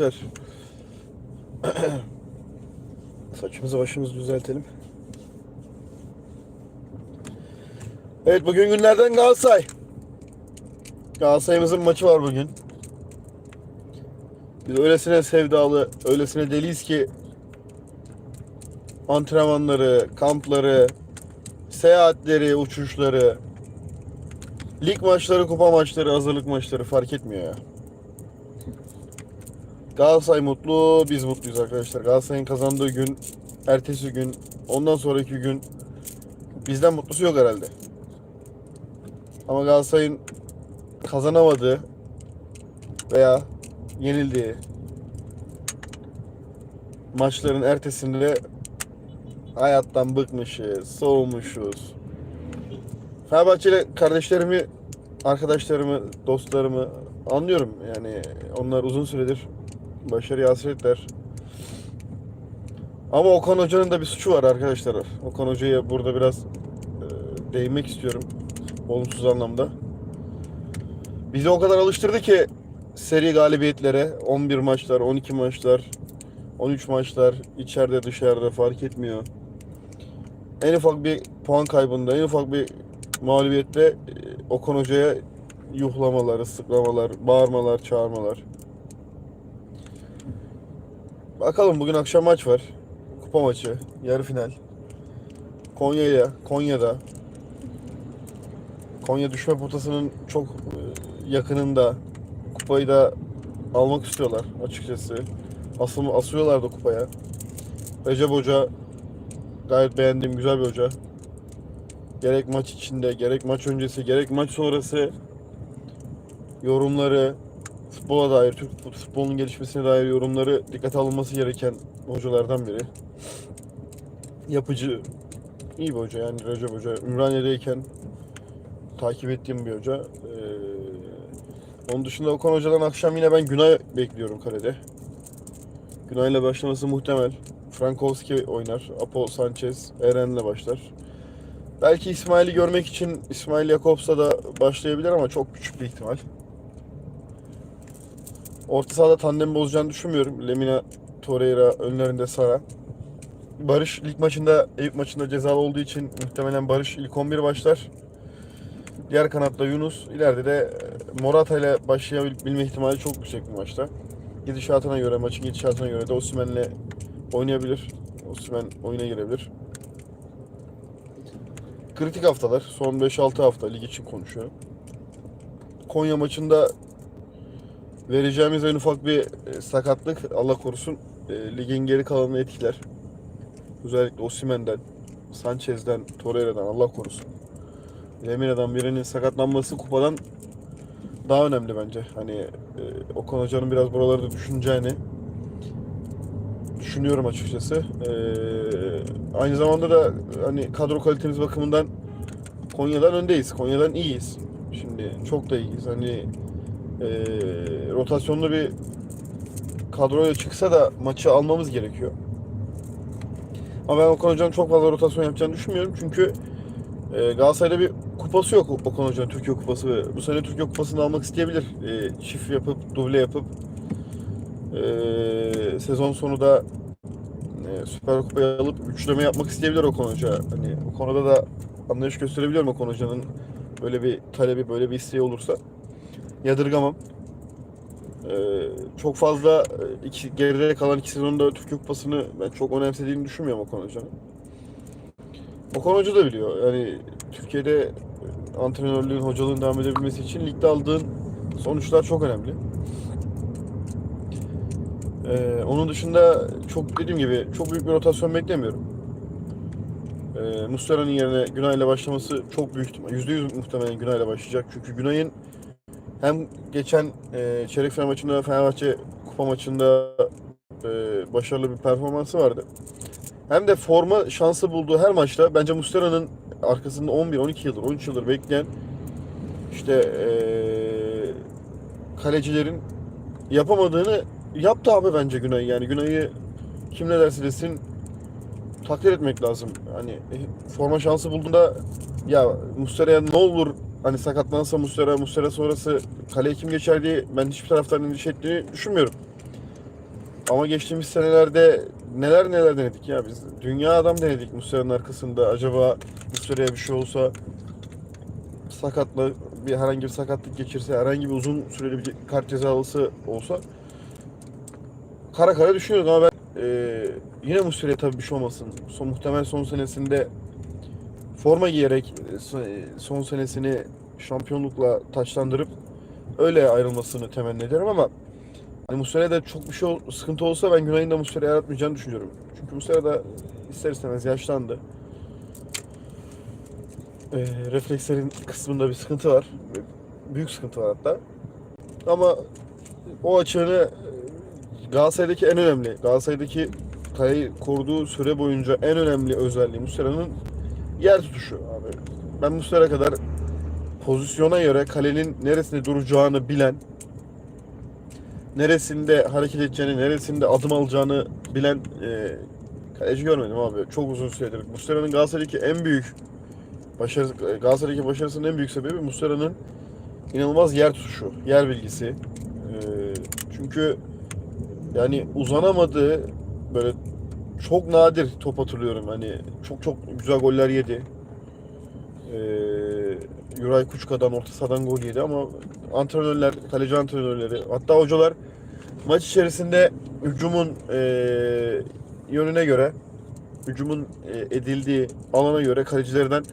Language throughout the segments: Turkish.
Arkadaşlar saçımızı başımızı düzeltelim. Evet bugün günlerden Galatasaray. Galatasaray'ımızın maçı var bugün. Biz öylesine sevdalı, öylesine deliyiz ki antrenmanları, kampları, seyahatleri, uçuşları, lig maçları, kupa maçları, hazırlık maçları fark etmiyor ya. Galatasaray mutlu, biz mutluyuz arkadaşlar. Galatasaray'ın kazandığı gün, ertesi gün, ondan sonraki gün bizden mutlusu yok herhalde. Ama Galatasaray'ın kazanamadığı veya yenildiği maçların ertesinde hayattan bıkmışız, soğumuşuz. Fenerbahçeli kardeşlerimi, arkadaşlarımı, dostlarımı anlıyorum. Yani onlar uzun süredir başarıya hasretler. Ama Okan Hoca'nın da bir suçu var arkadaşlar. Okan Hoca'ya burada biraz e, değinmek istiyorum. Olumsuz anlamda. Bizi o kadar alıştırdı ki seri galibiyetlere 11 maçlar, 12 maçlar, 13 maçlar içeride dışarıda fark etmiyor. En ufak bir puan kaybında, en ufak bir mağlubiyette e, Okan Hoca'ya yuhlamalar, ıslıklamalar, bağırmalar, çağırmalar. Bakalım bugün akşam maç var. Kupa maçı, yarı final. Konya'ya, Konya'da. Konya düşme potasının çok e, yakınında. Kupayı da almak istiyorlar açıkçası. Asıl, asıyorlar da kupaya. Recep Hoca gayet beğendiğim güzel bir hoca. Gerek maç içinde, gerek maç öncesi, gerek maç sonrası yorumları, futbola dair, Türk futbolunun gelişmesine dair yorumları dikkate alınması gereken hocalardan biri. Yapıcı, iyi bir hoca yani Recep Hoca. Ümraniye'deyken takip ettiğim bir hoca. Ee, onun dışında Okan Hoca'dan akşam yine ben Günay bekliyorum kalede. Günay'la başlaması muhtemel. Frankowski oynar. Apo Sanchez, Eren'le başlar. Belki İsmail'i görmek için İsmail Jakobs'a da başlayabilir ama çok küçük bir ihtimal. Orta sahada tandem bozacağını düşünmüyorum. Lemina, Torreira önlerinde Sara. Barış lig maçında, Eyüp maçında cezalı olduğu için muhtemelen Barış ilk 11 başlar. Diğer kanatta Yunus. İleride de e, Morata ile başlayabilme ihtimali çok yüksek bu maçta. Gidişatına göre, maçın gidişatına göre de Osimhen'le oynayabilir. Osimhen oyuna girebilir. Kritik haftalar. Son 5-6 hafta lig için konuşuyorum. Konya maçında vereceğimiz en ufak bir e, sakatlık Allah korusun e, ligin geri kalanını etkiler. Özellikle Osimhen'den, Sanchez'den, Torreira'dan Allah korusun. Lemina'dan birinin sakatlanması kupadan daha önemli bence. Hani e, Okan Hoca'nın biraz buralarda düşüneceğini düşünüyorum açıkçası. E, aynı zamanda da hani kadro kalitemiz bakımından Konya'dan öndeyiz. Konya'dan iyiyiz. Şimdi çok da iyiyiz. Hani e, rotasyonlu bir kadroya çıksa da maçı almamız gerekiyor. Ama ben Okan Hoca'nın çok fazla rotasyon yapacağını düşünmüyorum. Çünkü e, Galatasaray'da bir kupası yok Okan Hoca'nın Türkiye Kupası. Bu sene Türkiye Kupası'nı almak isteyebilir. E, çift yapıp, duble yapıp e, sezon sonu da e, Süper Kupayı alıp üçleme yapmak isteyebilir Okan Hoca. Hani o konuda da anlayış gösterebiliyorum Okan Hoca'nın böyle bir talebi, böyle bir isteği olursa. Yadırgamam. Ee, çok fazla e, iki, geride kalan iki sezonda Türkiye Kupası'nı ben çok önemsediğini düşünmüyorum Okan Hoca'nın. Okan Hoca da biliyor. Yani Türkiye'de antrenörlüğün, hocalığın devam edebilmesi için ligde aldığın sonuçlar çok önemli. Ee, onun dışında çok dediğim gibi çok büyük bir rotasyon beklemiyorum. Ee, Muslera'nın yerine Günay'la başlaması çok büyük ihtimal. %100 muhtemelen Günay'la başlayacak. Çünkü Günay'ın hem geçen e, çeyrek final maçında Fenerbahçe kupa maçında e, başarılı bir performansı vardı. Hem de forma şansı bulduğu her maçta bence Muslera'nın arkasında 11-12 yıldır, 13 yıldır bekleyen işte e, kalecilerin yapamadığını yaptı abi bence Günay. Yani Günay'ı kim ne derse desin takdir etmek lazım. Hani e, forma şansı bulduğunda ya Muslera'ya ne olur hani sakatlansa Muslera, Muslera sonrası kaleye kim geçer diye ben hiçbir taraftarın endişe ettiğini düşünmüyorum. Ama geçtiğimiz senelerde neler neler denedik ya biz. Dünya adam denedik Muslera'nın arkasında. Acaba Muslera'ya bir şey olsa sakatla bir herhangi bir sakatlık geçirse, herhangi bir uzun süreli bir kart cezalısı olsa kara kara düşünüyoruz ama ben e, yine Muslera'ya tabii bir şey olmasın. Son, muhtemel son senesinde forma giyerek e, son- e, son senesini şampiyonlukla taçlandırıp öyle ayrılmasını temenni ederim ama hani Muslera'da çok bir şey ol- sıkıntı olsa ben Günay'ın da Muslera'ya yaratmayacağını düşünüyorum. Çünkü Muslera da ister istemez yaşlandı. E, reflekslerin kısmında bir sıkıntı var. Büyük sıkıntı var hatta. Ama o açığını e, Galatasaray'daki en önemli, Galatasaray'daki kaleyi koruduğu süre boyunca en önemli özelliği Muslera'nın yer tutuşu abi. Ben Muslera kadar pozisyona göre kalenin neresinde duracağını bilen, neresinde hareket edeceğini, neresinde adım alacağını bilen e, kaleci görmedim abi. Çok uzun süredir. Muslera'nın Galatasaray'daki en büyük başarısı, Galatasaray'daki başarısının en büyük sebebi Muslera'nın inanılmaz yer tutuşu, yer bilgisi. E, çünkü yani uzanamadığı böyle çok nadir top hatırlıyorum. Hani çok çok güzel goller yedi. Ee, Yuray Kuşka'dan orta sahadan gol yedi ama antrenörler, kaleci antrenörleri hatta hocalar maç içerisinde hücumun e, yönüne göre hücumun e, edildiği alana göre kalecilerden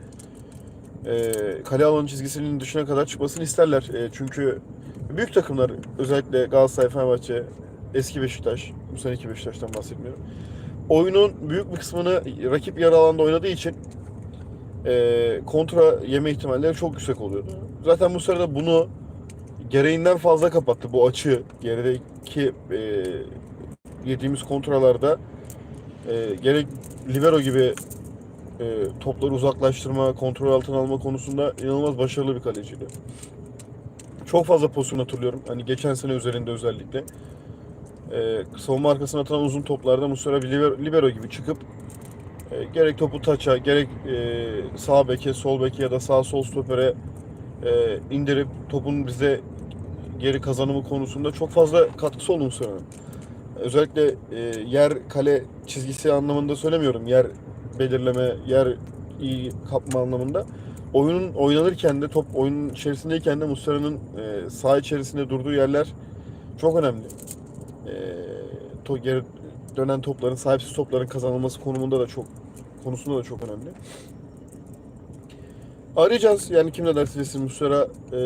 e, kale alanı çizgisinin dışına kadar çıkmasını isterler. E, çünkü büyük takımlar özellikle Galatasaray, Fenerbahçe, eski Beşiktaş, bu seneki Beşiktaş'tan bahsetmiyorum. Oyunun büyük bir kısmını rakip yarı alanda oynadığı için e, kontra yeme ihtimalleri çok yüksek oluyordu. Zaten bu sırada bunu gereğinden fazla kapattı bu açığı. Gerideki e, yediğimiz kontralarda e, gerek libero gibi e, topları uzaklaştırma, kontrol altına alma konusunda inanılmaz başarılı bir kaleciydi. Çok fazla pozisyon hatırlıyorum. Hani geçen sene üzerinde özellikle. E, savunma arkasına atılan uzun toplarda Muslera libero gibi çıkıp e, gerek topu taça, gerek e, sağ beke, sol beke ya da sağ sol stopere e, indirip topun bize geri kazanımı konusunda çok fazla katkısı oldu Muslera'nın. Özellikle e, yer kale çizgisi anlamında söylemiyorum. Yer belirleme, yer iyi kapma anlamında. Oyunun oynanırken de top oyunun içerisindeyken de Muslera'nın e, saha içerisinde durduğu yerler çok önemli. To, geri dönen topların, sahipsiz topların kazanılması konumunda da çok konusunda da çok önemli. Arayacağız yani kim ne derse desin Muslera e,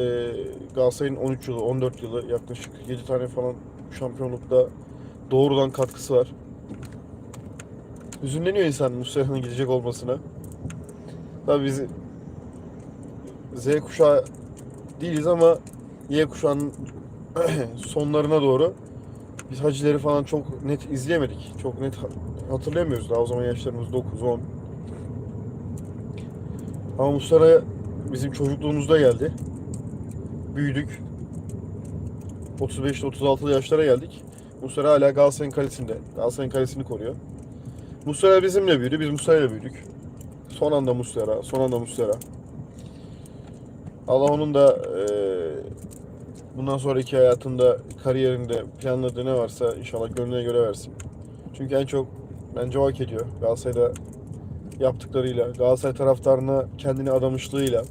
Galatasaray'ın 13 yılı, 14 yılı yaklaşık 7 tane falan şampiyonlukta doğrudan katkısı var. Hüzünleniyor insan Muslera'nın gidecek olmasına. Tabii biz Z kuşağı değiliz ama Y kuşağının sonlarına doğru biz Hacileri falan çok net izleyemedik. Çok net hatırlayamıyoruz. Daha o zaman yaşlarımız 9, 10. Ama Muslera bizim çocukluğumuzda geldi. Büyüdük. 35'li 36'lı yaşlara geldik. Muslera hala Galatasaray'ın kalesinde. Galatasaray'ın kalesini koruyor. Muslera bizimle büyüdü. Biz Muslera'yla büyüdük. Son anda Muslera, son anda Muslera. Allah onun da eee bundan sonraki hayatında, kariyerinde planladığı ne varsa inşallah gönlüne göre versin. Çünkü en çok bence o hak ediyor. Galatasaray'da yaptıklarıyla, Galatasaray taraftarına kendini adamışlığıyla.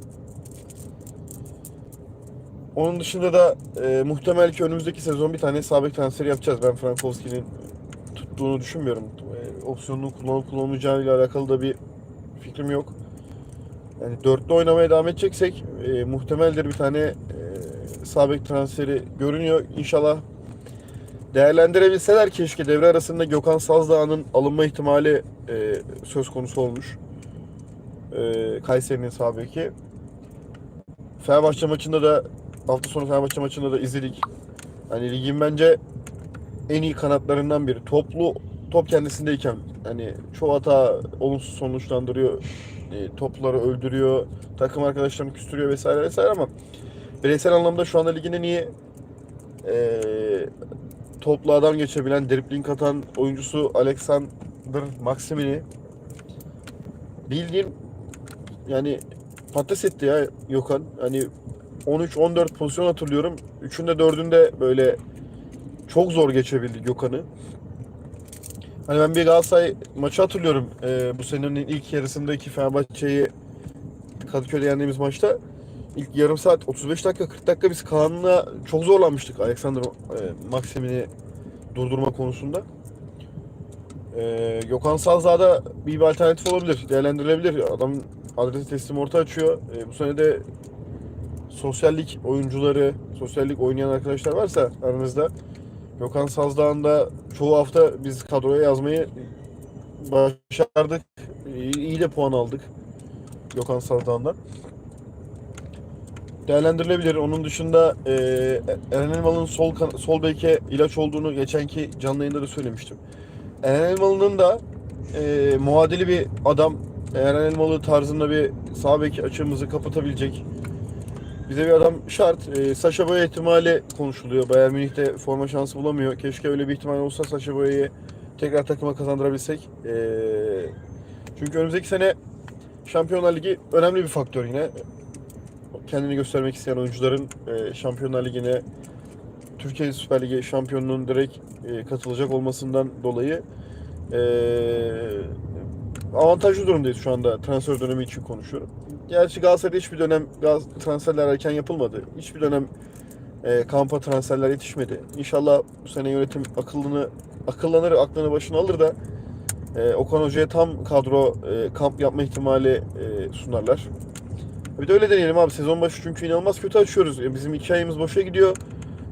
Onun dışında da e, muhtemel ki önümüzdeki sezon bir tane sabit transferi yapacağız. Ben Frankowski'nin tuttuğunu düşünmüyorum. E, opsiyonunu kullanıp kullanmayacağıyla alakalı da bir fikrim yok. Yani dörtlü oynamaya devam edeceksek e, muhtemeldir bir tane e, sabit transferi görünüyor. İnşallah değerlendirebilseler keşke devre arasında Gökhan Sazdağ'ın alınma ihtimali e, söz konusu olmuş. E, Kayseri'nin sağ beki. Fenerbahçe maçında da hafta sonu Fenerbahçe maçında da izledik. Hani ligin bence en iyi kanatlarından biri. Toplu top kendisindeyken hani çoğu hata olumsuz sonuçlandırıyor. E, topları öldürüyor. Takım arkadaşlarını küstürüyor vesaire vesaire ama bireysel anlamda şu anda ligin en iyi e, toplu adam geçebilen, dribling atan oyuncusu Alexander Maximini bildiğin yani patates etti ya Gökhan. Hani 13-14 pozisyon hatırlıyorum. Üçünde dördünde böyle çok zor geçebildi Gökhan'ı. Hani ben bir Galatasaray maçı hatırlıyorum. Ee, bu senenin ilk yarısındaki Fenerbahçe'yi Kadıköy'de yendiğimiz maçta ilk yarım saat 35 dakika 40 dakika biz Kaan'la çok zorlanmıştık Alexander e, Maksimini durdurma konusunda. Ee, Gökhan Salza'da bir, bir alternatif olabilir. Değerlendirilebilir. Adam adresi teslim orta açıyor. Ee, bu sene de sosyallik oyuncuları, sosyallik oynayan arkadaşlar varsa aranızda Gökhan Sazdağ'ın da çoğu hafta biz kadroya yazmayı başardık. İyi, de puan aldık Gökhan Sazdağ'dan. Değerlendirilebilir. Onun dışında e, Eren Elmalı'nın sol, sol beke ilaç olduğunu geçenki canlı yayında da söylemiştim. Eren Elmalı'nın da e, muadili bir adam. Eren Elmalı tarzında bir sağ bek açığımızı kapatabilecek bize bir adam şart. E, Saşa Boya ihtimali konuşuluyor. Bayern Münih'te forma şansı bulamıyor. Keşke öyle bir ihtimal olsa Saşa Boya'yı tekrar takıma kazandırabilsek. E, çünkü önümüzdeki sene Şampiyonlar Ligi önemli bir faktör yine. Kendini göstermek isteyen oyuncuların e, Şampiyonlar Ligi'ne Türkiye Süper Ligi şampiyonluğun direkt e, katılacak olmasından dolayı e, avantajlı durumdayız şu anda transfer dönemi için konuşuyorum. Gerçi Galatasaray'da hiçbir dönem transferler erken yapılmadı. Hiçbir dönem e, kampa transferler yetişmedi. İnşallah bu sene yönetim akıllını akıllanır, aklını başına alır da e, Okan Hoca'ya tam kadro e, kamp yapma ihtimali e, sunarlar. Bir de öyle deneyelim abi. Sezon başı çünkü inanılmaz kötü açıyoruz. E, bizim iki ayımız boşa gidiyor.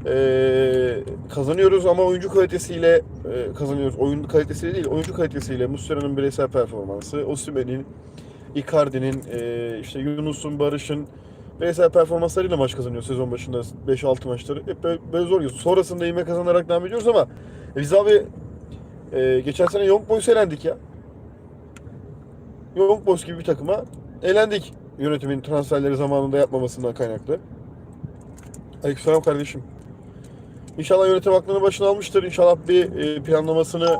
E, kazanıyoruz ama oyuncu kalitesiyle e, kazanıyoruz. Oyun kalitesiyle değil, oyuncu kalitesiyle. Muslera'nın bireysel performansı, Osimhen'in, Icardi'nin, e, işte Yunus'un, Barış'ın bireysel performanslarıyla maç kazanıyor sezon başında 5-6 maçları. Hep böyle, böyle zor gidiyor. Sonrasında ivme kazanarak devam ediyoruz ama e, biz abi e, geçen sene Young Boys'a elendik ya. Young Boys gibi bir takıma elendik. Yönetimin transferleri zamanında yapmamasından kaynaklı. Aleykümselam kardeşim. İnşallah yönetim aklını başına almıştır. İnşallah bir e, planlamasını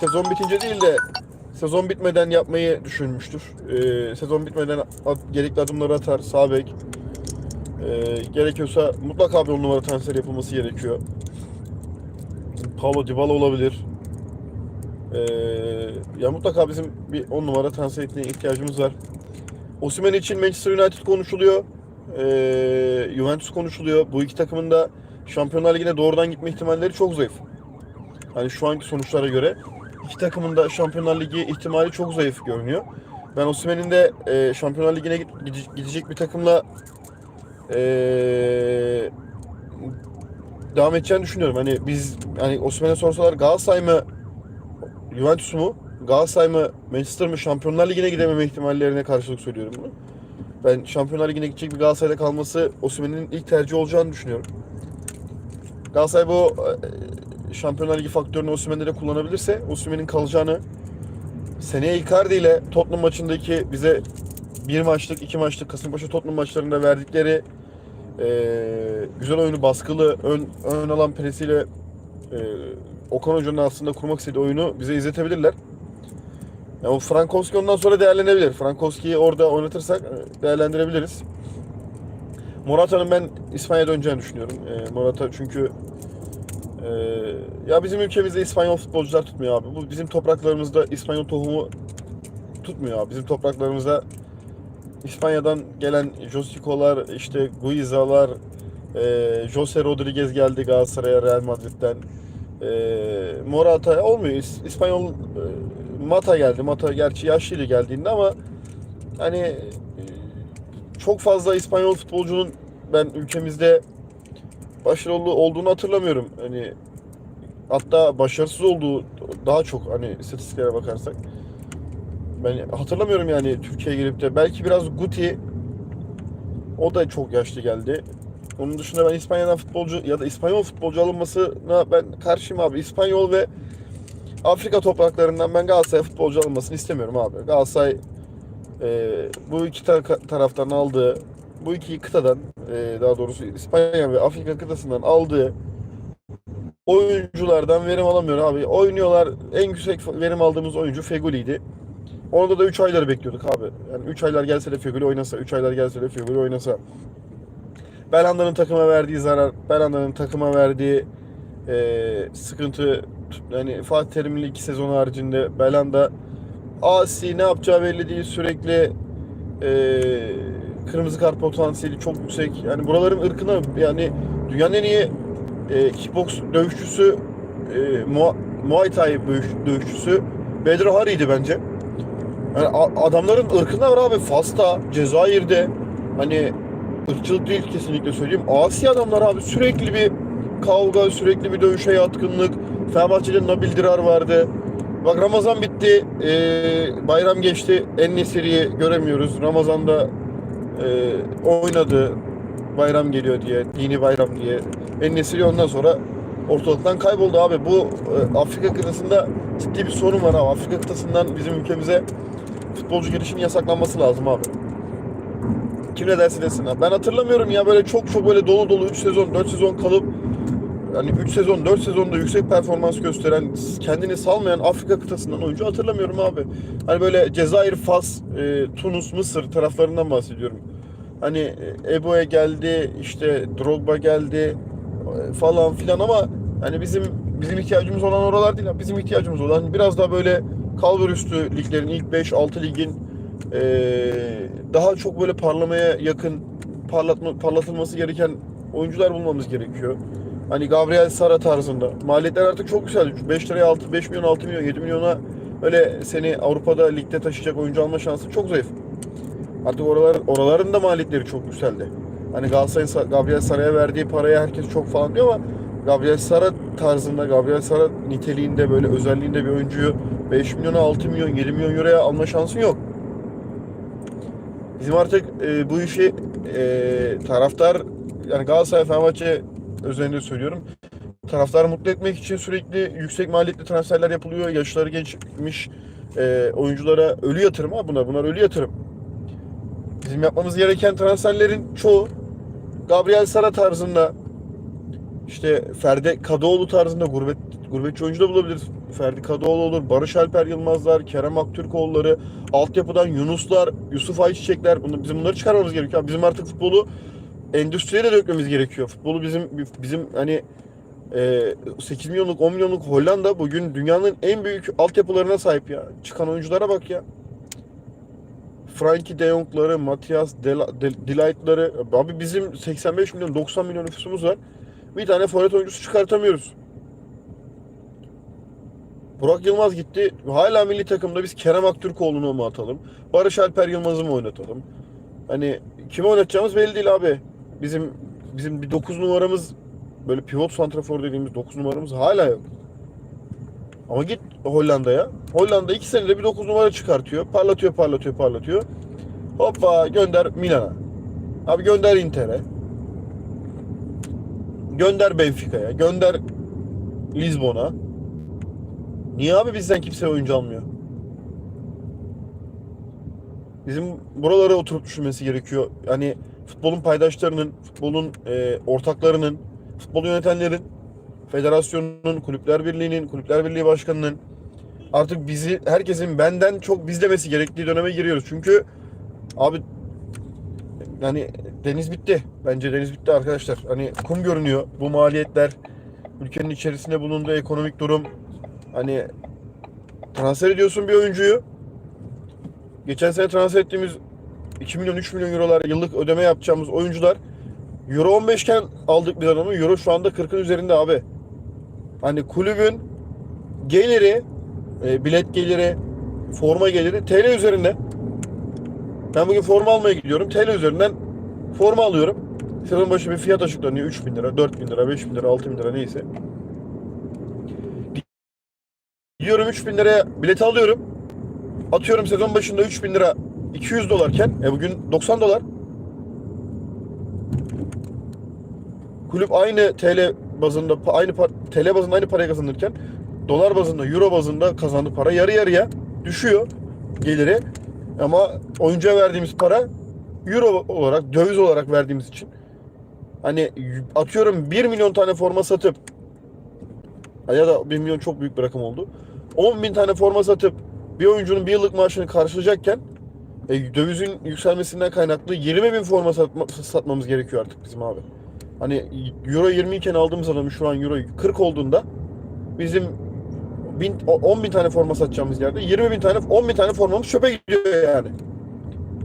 sezon bitince değil de sezon bitmeden yapmayı düşünmüştür. E, sezon bitmeden gerekli adımları atar. Sağ bek. E, gerekiyorsa mutlaka bir on numara transfer yapılması gerekiyor. Paulo Dybala olabilir. Ya mutlaka bizim bir on numara transfer etmeye ihtiyacımız var. Osimhen için Manchester United konuşuluyor. E, Juventus konuşuluyor. Bu iki takımın da Şampiyonlar Ligi'ne doğrudan gitme ihtimalleri çok zayıf. Hani şu anki sonuçlara göre iki takımın da Şampiyonlar Ligi ihtimali çok zayıf görünüyor. Ben Osimhen'in de e, Şampiyonlar Ligi'ne gide- gidecek bir takımla e, devam edeceğini düşünüyorum. Hani biz hani Osimhen'e sorsalar Galatasaray mı Juventus mu Galatasaray mı Manchester mı Şampiyonlar Ligi'ne gidememe ihtimallerine karşılık söylüyorum bunu. Ben Şampiyonlar Ligi'ne gidecek bir Galatasaray'da kalması Osimhen'in ilk tercih olacağını düşünüyorum. Galatasaray bu e, Şampiyonlar Ligi faktörünü Osimhen'de de kullanabilirse Osimhen'in kalacağını seneye Icardi ile Tottenham maçındaki bize bir maçlık, iki maçlık Kasımpaşa Tottenham maçlarında verdikleri e, güzel oyunu baskılı, ön, ön alan presiyle e, Okan Hoca'nın aslında kurmak istediği oyunu bize izletebilirler. Yani o Frankowski ondan sonra değerlenebilir. Frankowski'yi orada oynatırsak e, değerlendirebiliriz. Morata'nın ben İspanya'ya döneceğini düşünüyorum. E, Morata çünkü e, ya bizim ülkemizde İspanyol futbolcular tutmuyor abi. Bu bizim topraklarımızda İspanyol tohumu tutmuyor abi. Bizim topraklarımızda İspanya'dan gelen Josico'lar, işte Guiza'lar, e, Jose Rodriguez geldi Galatasaray'a Real Madrid'den. E, Morata olmuyor. İs- İspanyol e, Mata geldi. Mata gerçi yaşlıydı geldiğinde ama hani e, çok fazla İspanyol futbolcunun ben ülkemizde başarılı olduğunu hatırlamıyorum. Hani hatta başarısız olduğu daha çok hani istatistiklere bakarsak. Ben hatırlamıyorum yani Türkiye'ye gelip de belki biraz Guti o da çok yaşlı geldi. Onun dışında ben İspanya'dan futbolcu ya da İspanyol futbolcu alınmasına ben karşıyım abi. İspanyol ve Afrika topraklarından ben Galatasaray futbolcu alınmasını istemiyorum abi. Galatasaray e, bu iki ta- taraftan aldığı, bu iki kıtadan e, daha doğrusu İspanya ve Afrika kıtasından aldığı oyunculardan verim alamıyor abi. Oynuyorlar. En yüksek verim aldığımız oyuncu Fegoli'ydi. Onda da 3 ayları bekliyorduk abi. Yani 3 aylar gelse de Fegoli oynasa, 3 aylar gelse de Fegoli oynasa. Belhanda'nın takıma verdiği zarar, Belhanda'nın takıma verdiği e, sıkıntı yani Fatih Terim'in iki sezon haricinde Belanda asi ne yapacağı belli değil sürekli e, kırmızı kart potansiyeli çok yüksek. Yani buraların ırkına yani dünyanın en iyi e, kickbox dövüşçüsü e, Muay, Thai dövüş- dövüşçüsü Bedr Hari'ydi bence. Yani a- adamların ırkında var abi. Fas'ta, Cezayir'de hani ırkçılık değil kesinlikle söyleyeyim. Asi adamlar abi sürekli bir kavga, sürekli bir dövüşe yatkınlık. Fenerbahçe'de Nabil Dirar vardı. Bak Ramazan bitti, ee, bayram geçti. En Nesiri'yi göremiyoruz. Ramazan'da ee, oynadı. Bayram geliyor diye, dini bayram diye. En Nesiri ondan sonra ortalıktan kayboldu abi. Bu e, Afrika kıtasında ciddi bir sorun var abi. Afrika kıtasından bizim ülkemize futbolcu girişinin yasaklanması lazım abi. Kim ne derse desin abi. Ben hatırlamıyorum ya böyle çok çok böyle dolu dolu 3 sezon 4 sezon kalıp yani 3 sezon 4 sezonda yüksek performans gösteren kendini salmayan Afrika kıtasından oyuncu hatırlamıyorum abi. Hani böyle Cezayir, Fas, e, Tunus, Mısır taraflarından bahsediyorum. Hani e, Ebo'ya geldi, işte Drogba geldi e, falan filan ama hani bizim bizim ihtiyacımız olan oralar değil. Bizim ihtiyacımız olan biraz daha böyle kalbur üstü liglerin ilk 5-6 ligin e, daha çok böyle parlamaya yakın parlatma, parlatılması gereken oyuncular bulmamız gerekiyor. Hani Gabriel Sara tarzında. Maliyetler artık çok yükseldi. 5 liraya 6, 5 milyon, 6 milyon, 7 milyona öyle seni Avrupa'da ligde taşıyacak oyuncu alma şansı çok zayıf. Artık oralar, oraların da maliyetleri çok yükseldi. Hani Galatasaray'ın Sa- Gabriel Sara'ya verdiği paraya herkes çok falan diyor ama Gabriel Sara tarzında, Gabriel Sara niteliğinde böyle özelliğinde bir oyuncuyu 5 milyona, 6 milyon, 7 milyon euroya alma şansın yok. Bizim artık e, bu işi e, taraftar yani Galatasaray Fenerbahçe özelinde söylüyorum. Taraftarı mutlu etmek için sürekli yüksek maliyetli transferler yapılıyor. Yaşları gençmiş e, oyunculara ölü yatırım ha bunlar. Bunlar ölü yatırım. Bizim yapmamız gereken transferlerin çoğu Gabriel Sara tarzında işte Ferdi Kadıoğlu tarzında gurbet gurbetçi oyuncu da bulabiliriz. Ferdi Kadıoğlu olur, Barış Alper Yılmazlar, Kerem Aktürkoğulları, altyapıdan Yunuslar, Yusuf Ayçiçekler. Bunu, bizim bunları çıkarmamız gerekiyor. Bizim artık futbolu endüstriye de dökmemiz gerekiyor. Futbolu bizim bizim hani e, 8 milyonluk 10 milyonluk Hollanda bugün dünyanın en büyük altyapılarına sahip ya. Çıkan oyunculara bak ya. Frankie de Jong'ları, Del- Delight'ları. Abi bizim 85 milyon 90 milyon nüfusumuz var. Bir tane forvet oyuncusu çıkartamıyoruz. Burak Yılmaz gitti. Hala milli takımda biz Kerem Aktürkoğlu'nu mu atalım? Barış Alper Yılmaz'ı mı oynatalım? Hani kimi oynatacağımız belli değil abi. Bizim bizim bir 9 numaramız böyle pivot santrafor dediğimiz 9 numaramız hala yok. Ama git Hollanda'ya. Hollanda 2 senede bir 9 numara çıkartıyor. Parlatıyor, parlatıyor, parlatıyor. Hoppa gönder Milan'a. Abi gönder Inter'e. Gönder Benfica'ya. Gönder Lisbon'a. Niye abi bizden kimse oyuncu almıyor? Bizim buralara oturup düşünmesi gerekiyor. Hani futbolun paydaşlarının, futbolun e, ortaklarının, futbol yönetenlerin, federasyonun, kulüpler birliğinin, kulüpler birliği başkanının artık bizi herkesin benden çok bizlemesi gerektiği döneme giriyoruz. Çünkü abi yani deniz bitti. Bence deniz bitti arkadaşlar. Hani kum görünüyor. Bu maliyetler, ülkenin içerisinde bulunduğu ekonomik durum. Hani transfer ediyorsun bir oyuncuyu. Geçen sene transfer ettiğimiz 2 milyon 3 milyon eurolar yıllık ödeme yapacağımız oyuncular Euro 15 iken aldık biz adamı. Euro şu anda 40'ın üzerinde abi. Hani kulübün geliri, e, bilet geliri, forma geliri TL üzerinde. Ben bugün forma almaya gidiyorum. TL üzerinden forma alıyorum. Sezon başı bir fiyat açıklanıyor. 3 bin lira, 4 bin lira, 5 bin lira, 6 bin lira neyse. Gidiyorum 3 bin liraya bileti alıyorum. Atıyorum sezon başında 3 bin lira 200 dolarken e bugün 90 dolar. Kulüp aynı TL bazında aynı TL bazında aynı parayı kazanırken dolar bazında, euro bazında kazandığı para yarı yarıya düşüyor geliri. Ama oyuncuya verdiğimiz para euro olarak, döviz olarak verdiğimiz için hani atıyorum 1 milyon tane forma satıp ya da 1 milyon çok büyük bir rakam oldu. 10 bin tane forma satıp bir oyuncunun bir yıllık maaşını karşılayacakken e, dövizin yükselmesinden kaynaklı 20 bin forma satma, satmamız gerekiyor artık bizim abi. Hani Euro 20 iken aldığımız adamı şu an Euro 40 olduğunda bizim bin, o- 10 bin tane forma satacağımız yerde 20 bin tane 10 bin tane formamız çöpe gidiyor yani.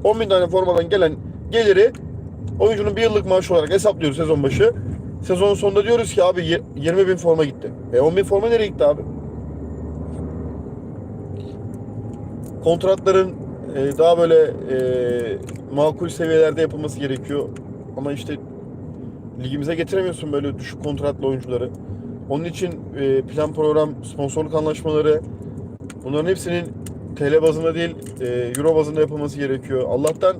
10 bin tane formadan gelen geliri oyuncunun bir yıllık maaşı olarak hesaplıyoruz sezon başı. Sezonun sonunda diyoruz ki abi ye- 20 bin forma gitti. E 10 bin forma nereye gitti abi? Kontratların e, daha böyle e, makul seviyelerde yapılması gerekiyor. Ama işte ligimize getiremiyorsun böyle düşük kontratlı oyuncuları. Onun için e, plan program, sponsorluk anlaşmaları bunların hepsinin TL bazında değil e, Euro bazında yapılması gerekiyor. Allah'tan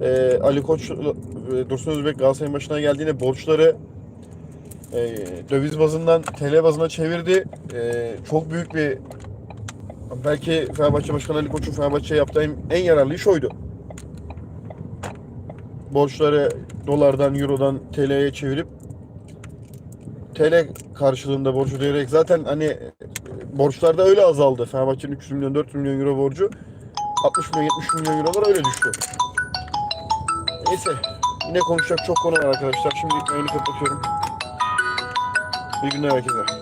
e, Ali Koç, e, Dursun Özbek Galatasaray'ın başına geldiğinde borçları e, döviz bazından TL bazına çevirdi. E, çok büyük bir belki Fenerbahçe Başkanı Ali Koç'un Fenerbahçe'ye yaptığı en, yararlı iş oydu. Borçları dolardan, eurodan TL'ye çevirip TL karşılığında borcu ödeyerek zaten hani e, borçlar da öyle azaldı. Fenerbahçe'nin 300 milyon 400 milyon euro borcu 60 milyon 70 milyon eurolar öyle düştü. Neyse yine konuşacak çok konu var arkadaşlar. Şimdi yayını kapatıyorum. İyi günler herkese.